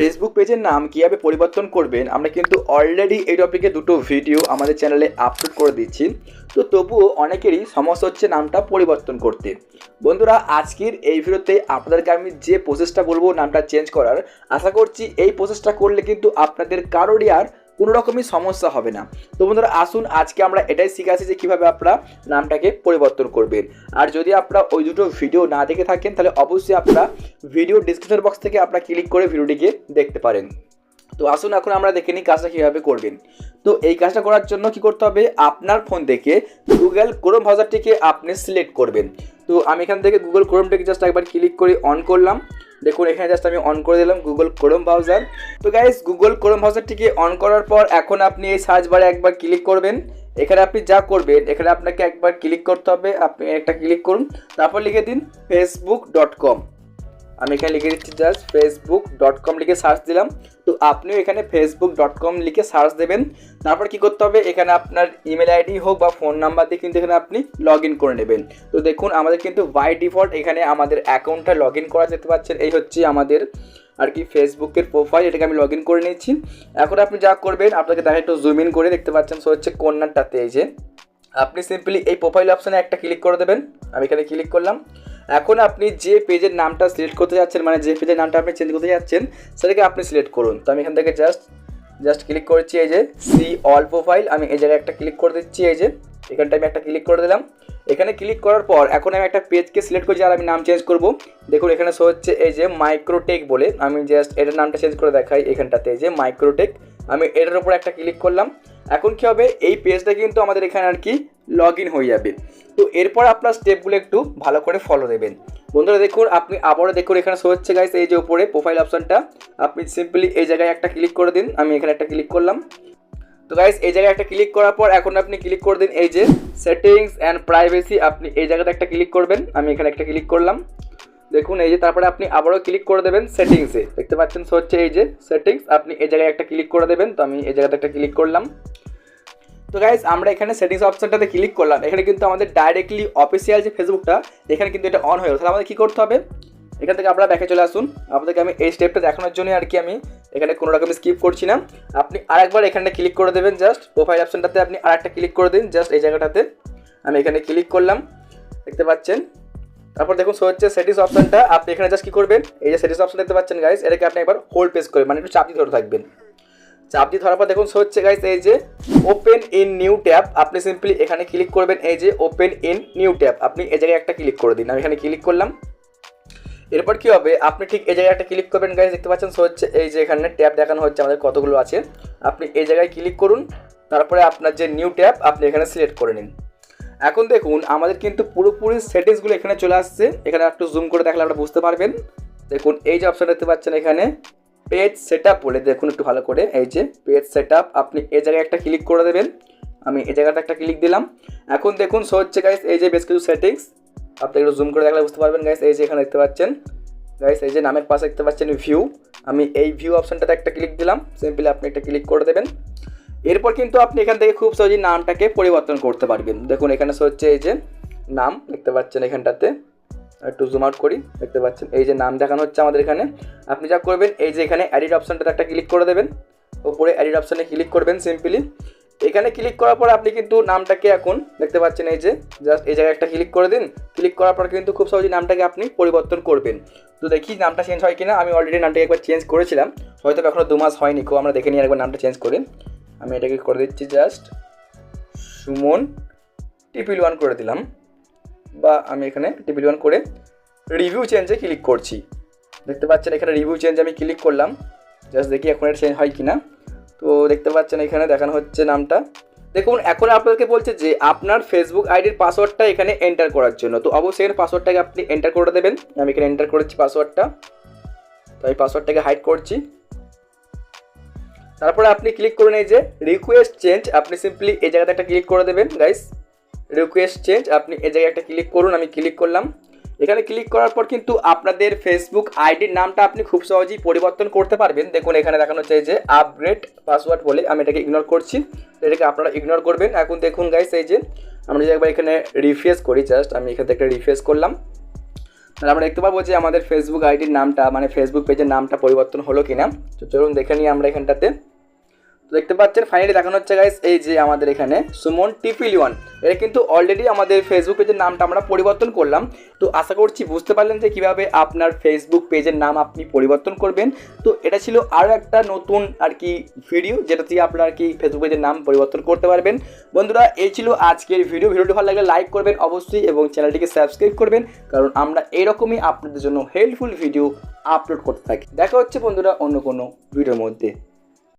Facebook পেজের নাম কীভাবে পরিবর্তন করবেন, আমরা কিন্তু অলরেডি এই টপিকে দুটো ভিডিও আমাদের চ্যানেলে আপলোড করে দিচ্ছি। তো তবুও অনেকেরই সমস্যা হচ্ছে নামটা পরিবর্তন করতে। বন্ধুরা, আজকের এই ভিডিওতে আপনাদেরকে আমি যে প্রসেসটা বলব নামটা চেঞ্জ করার, আশা করছি এই প্রসেসটা করলে কিন্তু আপনাদের কারোরই আর কোনো রকমই সমস্যা হবে না। তো বন্ধুরা, আসুন আজকে আমরা এটাই শিখাচ্ছি যে কীভাবে আপনারা নামটাকে পরিবর্তন করবেন। আর যদি আপনারা ওই দুটো ভিডিও না দেখে থাকেন, তাহলে অবশ্যই আপনারা ভিডিও ডিসক্রিপশন বক্স থেকে আপনারা ক্লিক করে ভিডিওটিকে দেখতে পারেন। তো আসুন এখন আমরা দেখে নিই কাজটা কীভাবে করবেন। তো এই কাজটা করার জন্য কি করতে হবে? আপনার ফোন থেকে গুগল ক্রোম ব্রাউজারটিকে আপনি সিলেক্ট করবেন। তো আমি এখান থেকে গুগল ক্রোমটাকে জাস্ট একবার ক্লিক করে অন করলাম। দেখুন, এখানে জাস্ট আমি অন করে দিলাম গুগল ক্রোম ব্রাউজার তো গাইজ গুগল ক্রোম ব্রাউজারটিকে অন করার পর এখন আপনি এই সার্চ বারে একবার ক্লিক করবেন। এখানে আপনি যা করবেন, এখানে আপনাকে একবার ক্লিক করতে হবে। আপনি একটা ক্লিক করুন, তারপর লিখে দিন ফেসবুক ডট কম আমি এখানে লিখে দিচ্ছি জাস্ট ফেসবুক ডট কম লিখে সার্চ দিলাম। তো আপনিও এখানে ফেসবুক ডট কম লিখে সার্চ দেবেন। তারপর কি করতে হবে? এখানে আপনার ইমেল আইডি হোক বা ফোন নাম্বার দিয়ে কিন্তু এখানে আপনি লগ ইন করে নেবেন। তো দেখুন, আমাদের কিন্তু বাই ডিফল্ট এখানে আমাদের অ্যাকাউন্টটা লগ ইন করা যেতে পারছেন এই হচ্ছে আমাদের আর কি ফেসবুকের প্রোফাইল এটাকে আমি লগ ইন করে নিয়েছি। এখন আপনি যা করবেন, আপনাকে দেখা একটু জুম ইন করে দেখতে পাচ্ছেন। সো হচ্ছে কর্নারটাতে এই যে, আপনি সিম্পলি এই প্রোফাইল অপশানে একটা ক্লিক করে দেবেন। আমি এখানে ক্লিক করলাম। এখন আপনি যে পেজের নামটা সিলেক্ট করতে যাচ্ছেন মানে যে পেজের নামটা আপনি চেঞ্জ করতে যাচ্ছেন, সেটাকে আপনি সিলেক্ট করুন। তো আমি এখান থেকে জাস্ট জাস্ট ক্লিক করেছি এই যে সি অল প্রোফাইল আমি এই জায়গায় একটা ক্লিক করে দিচ্ছি, এই যে এখানটা আমি একটা ক্লিক করে দিলাম। এখানে ক্লিক করার পর এখন আমি একটা পেজকে সিলেক্ট করছি, আর আমি নাম চেঞ্জ করব। দেখুন, এখানে শো হচ্ছে এই যে মাইক্রোটেক বলে, আমি জাস্ট এটার নামটা চেঞ্জ করে দেখাই এখানটাতে যে মাইক্রোটেক আমি এটার উপর একটা ক্লিক করলাম। এখন কী হবে? এই পেজটা কিন্তু আমাদের এখানে আর কি লগ ইন হয়ে যাবে। তো এরপর আপনার স্টেপগুলো একটু ভালো করে ফলো দেবেন। বন্ধুরা দেখুন, আপনি আবারও দেখুন, এখানে শো হচ্ছে গাইস এই যে উপরে প্রোফাইল অপশনটা আপনি সিম্পলি এই জায়গায় একটা ক্লিক করে দিন, আমি এখানে একটা ক্লিক করলাম। তো গাইস এই জায়গায় একটা ক্লিক করার পর এখন আপনি ক্লিক করে দিন এই যে সেটিংস অ্যান্ড প্রাইভেসি আপনি এই জায়গাতে একটা ক্লিক করবেন, আমি এখানে একটা ক্লিক করলাম। দেখুন, এই যে তারপরে আপনি আবারও ক্লিক করে দেবেন সেটিংসে দেখতে পাচ্ছেন হচ্ছে এই যে সেটিংস আপনি এই জায়গায় একটা ক্লিক করে দেবেন, তো আমি এই জায়গাতে একটা ক্লিক করলাম। তো গাইজ আমরা এখানে সেটিংস অপশনটাতে ক্লিক করলাম। এখানে কিন্তু আমাদের ডাইরেক্টলি অফিসিয়াল যে ফেসবুকটা এখানে কিন্তু এটা অন হয়ে গেল। তাহলে আমাদের কী করতে হবে? এখান থেকে আপনারা ব্যাকে চলে আসুন। আপনাদেরকে আমি এই স্টেপটা দেখানোর জন্য আর কি আমি এখানে কোনো রকম স্কিপ করছি না। আপনি আরেকবার এখানে ক্লিক করে দেবেন জাস্ট প্রোফাইল অপশনটাতে আপনি আরেকটা ক্লিক করে দিন জাস্ট এই জায়গাটাতে। আমি এখানে ক্লিক করলাম। দেখতে পাচ্ছেন? তারপর দেখুন সো হচ্ছে সেটিংস অপশনটা আপনি এখানে জাস্ট কী করবেন? এই যে সেটিংস অপশন দেখতে পাচ্ছেন গাইস এটাকে আপনি একবার হোল্ড পেস করবেন মানে একটু চাপ ধরে থাকবেন। চাপ দিয়ে ধরার পর দেখুন শো হচ্ছে গাইস এই যে ওপেন ইন নিউ ট্যাব আপনি সিম্পলি এখানে ক্লিক করবেন, এই যে ওপেন ইন নিউ ট্যাব আপনি এই জায়গায় একটা ক্লিক করে দিন। আমি এখানে ক্লিক করলাম। এরপর কি হবে? আপনি ঠিক এই জায়গায় একটা ক্লিক করবেন গাইস দেখতে পাচ্ছেন সো হচ্ছে এই যে এখানে ট্যাব দেখানো হচ্ছে, আমাদের কতগুলো আছে। আপনি এই জায়গায় ক্লিক করুন, তারপরে আপনার যে নিউ ট্যাব আপনি এখানে সিলেক্ট করে নিন। এখন দেখুন, আমাদের কিন্তু পুরোপুরি সেটিংসগুলো এখানে চলে আসছে। এখানে একটু জুম করে দেখলে আপনারা বুঝতে পারবেন। দেখুন, এই যে অপশন দেখতে পাচ্ছেন এখানে। পেজ সেট আপ বলে দেখুন একটু ভালো করে। এই যে পেজ সেট আপ আপনি এই জায়গায় একটা ক্লিক করে দেবেন। আমি এই জায়গাটা একটা ক্লিক দিলাম। এখন দেখুন শো হচ্ছে গাইস এই যে বেশ কিছু সেটিংস আপনি একটু জুম করে দেখলে বুঝতে পারবেন গাইস এই যে এখানে দেখতে পাচ্ছেন। গাইস এই যে নামের পাশে দেখতে পাচ্ছেন ভিউ আমি এই ভিউ অপশনটাতে একটা ক্লিক দিলাম। সিম্পলি আপনি একটা ক্লিক করে দেবেন। এরপর কিন্তু আপনি এখান থেকে খুব সহজেই নামটাকে পরিবর্তন করতে পারবেন। দেখুন, এখানে হচ্ছে এই যে নাম, দেখতে পাচ্ছেন এখানটাতে। একটু জুম আউট করি, দেখতে পাচ্ছেন, এই যে নাম দেখানো হচ্ছে আমাদের এখানে। আপনি যা করবেন, এই যে এখানে অ্যাডিট অপশানটাতে একটা ক্লিক করে দেবেন। ওপরে অ্যাডিট অপশানে ক্লিক করবেন সিম্পলি এখানে ক্লিক করার পর আপনি কিন্তু নামটাকে এখন, দেখতে পাচ্ছেন এই যে জাস্ট এই জায়গায় একটা ক্লিক করে দিন। ক্লিক করার পর কিন্তু খুব সহজেই নামটাকে আপনি পরিবর্তন করবেন। তো দেখি নামটা চেঞ্জ হয় কিনা। আমি অলরেডি নামটাকে একবার চেঞ্জ করেছিলাম। হয়তো এখনও দু মাস হয়নি, খুব আমরা দেখে নিই একবার নামটা চেঞ্জ করে। আমি এটাকে করে দিচ্ছি জাস্ট সুমন টিপিল ওয়ান করে দিলাম। বা আমি এখানে টিপিল ওয়ান করে রিভিউ চেঞ্জে ক্লিক করছি। দেখতে পাচ্ছেন এখানে রিভিউ চেঞ্জ আমি ক্লিক করলাম। জাস্ট দেখি এখন এটা চেঞ্জ হয় কি না তো দেখতে পাচ্ছেন এখানে দেখানো হচ্ছে নামটা। দেখুন, এখন আপনাদেরকে বলছে যে আপনার ফেসবুক আইডির পাসওয়ার্ডটা এখানে এন্টার করার জন্য। তো অবশ্যই এখানে পাসওয়ার্ডটাকে আপনি এন্টার করে দেবেন। আমি এখানে এন্টার করেছি পাসওয়ার্ডটা তো আমি পাসওয়ার্ডটাকে হাইড করছি। তারপরে আপনি ক্লিক করুন এই যে রিকোয়েস্ট চেঞ্জ আপনি সিম্পলি এই জায়গাতে একটা ক্লিক করে দেবেন গাইস রিকোয়েস্ট চেঞ্জ আপনি এই জায়গায় একটা ক্লিক করুন, আমি ক্লিক করলাম। এখানে ক্লিক করার পর কিন্তু আপনাদের ফেসবুক আইডির নামটা আপনি খুব সহজেই পরিবর্তন করতে পারবেন। দেখুন, এখানে দেখানো এই যে আপগ্রেড পাসওয়ার্ড বলে আমি এটাকে ইগনোর করছি। এটাকে আপনারা ইগনোর করবেন। এখন দেখুন গাইস এই যে আমরা যদি একবার এখানে রিফ্রেশ করি জাস্ট আমি এখান থেকে রিফ্রেশ করলাম। তাহলে আমরা দেখতে পাবো যে আমাদের ফেসবুক আইডির নামটা মানে ফেসবুক পেজের নামটা পরিবর্তন হলো কিনা। তো চলুন দেখে নিই আমরা এখানটাতে। দেখতে পাচ্ছেন ফাইনালি দেখানো হচ্ছে গাইস এই যে আমাদের এখানে সুমন টিপিলি ওয়ান এটা কিন্তু অলরেডি আমাদের ফেসবুক পেজের নামটা আমরা পরিবর্তন করলাম। তো আশা করছি বুঝতে পারলেন যে কীভাবে আপনার ফেসবুক পেজের নাম আপনি পরিবর্তন করবেন। তো এটা ছিল আরও একটা নতুন আর কি ভিডিও যেটা দিয়ে আপনার কি ফেসবুক পেজের নাম পরিবর্তন করতে পারবেন। বন্ধুরা, এই ছিল আজকের ভিডিও ভিডিওটি ভালো লাগলে লাইক করবেন অবশ্যই, এবং চ্যানেলটিকে সাবস্ক্রাইব করবেন, কারণ আমরা এরকমই আপনাদের জন্য হেল্পফুল ভিডিও আপলোড করতে থাকি। দেখা হচ্ছে, বন্ধুরা, অন্য কোনো ভিডিওর মধ্যে।